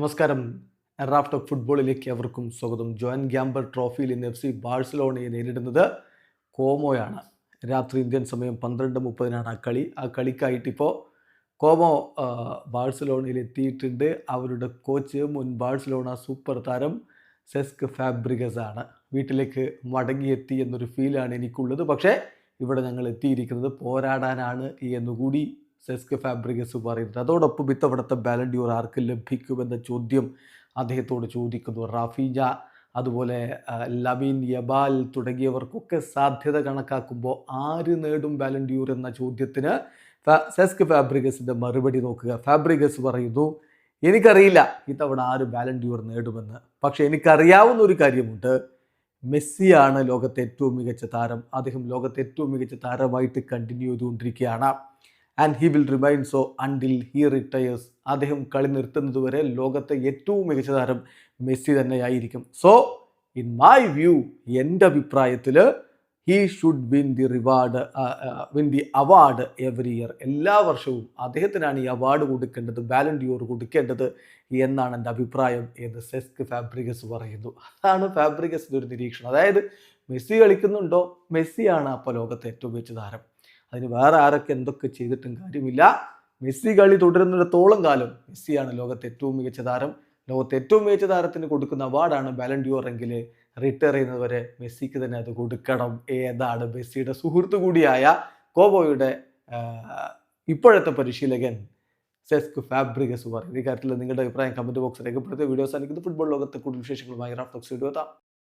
നമസ്കാരം. Raft of ഫുട്ബോളിലേക്ക് അവർക്കും സ്വാഗതം. ജോയിൻ ഗ്യാമ്പർ ട്രോഫിയിൽ ഇന്ന് എഫ് സി ബാഴ്സലോണയെ നേരിടുന്നത് കോമോയാണ്. രാത്രി ഇന്ത്യൻ സമയം പന്ത്രണ്ട് മുപ്പതിനാണ് ആ കളി. ആ കളിക്കായിട്ടിപ്പോൾ കോമോ ബാഴ്സലോണയിൽ എത്തിയിട്ടുണ്ട്. അവരുടെ കോച്ച് മുൻ ബാഴ്സലോണ സൂപ്പർ താരം സെസ്ക് ഫാബ്രിഗസ് ആണ്. വീട്ടിലേക്ക് മടങ്ങിയെത്തി എന്നൊരു ഫീലാണ് എനിക്കുള്ളത്. പക്ഷേ ഇവിടെ ഞങ്ങൾ എത്തിയിരിക്കുന്നത് പോരാടാനാണ് എന്നുകൂടി സെസ്ക് ഫാബ്രിഗസ് പറയുന്നത്. അതോടൊപ്പം ഇത്തവണത്തെ ബാലൻഡ്യൂർ ആർക്ക് ലഭിക്കുമെന്ന ചോദ്യം അദ്ദേഹത്തോട് ചോദിക്കുന്നു. റാഫീജ അതുപോലെ ലവീൻ യബാൽ തുടങ്ങിയവർക്കൊക്കെ സാധ്യത കണക്കാക്കുമ്പോൾ ആര് നേടും ബാലൻഡ്യൂർ എന്ന ചോദ്യത്തിന് സെസ്ക് ഫാബ്രിഗസിന്റെ മറുപടി നോക്കുക. ഫാബ്രിഗസ് പറയുന്നു എനിക്കറിയില്ല ഇത്തവണ ആര് ബാലൻഡ്യൂർ നേടുമെന്ന്. പക്ഷേ എനിക്കറിയാവുന്ന ഒരു കാര്യമുണ്ട്. മെസ്സിയാണ് ലോകത്തെ ഏറ്റവും മികച്ച താരം. അദ്ദേഹം ലോകത്തെ ഏറ്റവും മികച്ച താരമായിട്ട് കണ്ടിന്യൂ ചെയ്തുകൊണ്ടിരിക്കുകയാണ്. And he will remain so until he retires അദ്ദേഹം കളി നിർത്തുന്നതുവരെ ലോകത്തെ ഏറ്റവും മികച്ച താരം മെസ്സി തന്നെയായിരിക്കും. സോ ഇൻ മൈ വ്യൂ എന്റെ അഭിപ്രായത്തിൽ he should win the reward win the award every year എല്ലാ വർഷവും അദ്ദേഹത്തിനാണ് ഈ അവാർഡ് കൊടുക്കേണ്ടത് ബാലൻഡിയോർ കൊടുക്കേണ്ടത് എന്നാണ് എന്റെ അഭിപ്രായം എന്ന് സെസ്ക് ഫാബ്രിഗസ് പറയുന്നു. അതാണ് ഫാബ്രിഗസിന്റെ ഒരു നിരീക്ഷണം. അതായത് മെസ്സി കളിക്കുന്നുണ്ടോ? മെസ്സിയാണ് അപ്പോൾ ലോകത്തെ ഏറ്റവും മികച്ച താരം. അതിന് വേറെ ആരൊക്കെ എന്തൊക്കെ ചെയ്തിട്ടും കാര്യമില്ല. മെസ്സി കളി തുടരുന്നിടത്തോളം കാലം മെസ്സിയാണ് ലോകത്തെ ഏറ്റവും മികച്ച താരം. ലോകത്തെ ഏറ്റവും മികച്ച താരത്തിന് കൊടുക്കുന്ന അവാർഡാണ് ബാലൻഡിയോർ എങ്കിൽ റിട്ടയർ ചെയ്യുന്നതുവരെ മെസ്സിക്ക് തന്നെ അത് കൊടുക്കണം. ഏതാണ് മെസ്സിയുടെ സുഹൃത്തു കൂടിയായ കോബോയുടെ ഇപ്പോഴത്തെ പരിശീലകൻ സെസ്ക് ഫാബ്രിഗസ് പറയും ഈ കാര്യത്തിൽ നിങ്ങളുടെ അഭിപ്രായം കമന്റ് ബോക്സിൽ രേഖപ്പെടുത്തിയ വീഡിയോസ് എനിക്ക് ഫുട്ബോൾ ലോകത്തെ കൂടുതൽ വിശേഷങ്ങളുമായി റാഫ്റ്റോക്സ് വീഡിയോ എത്താം.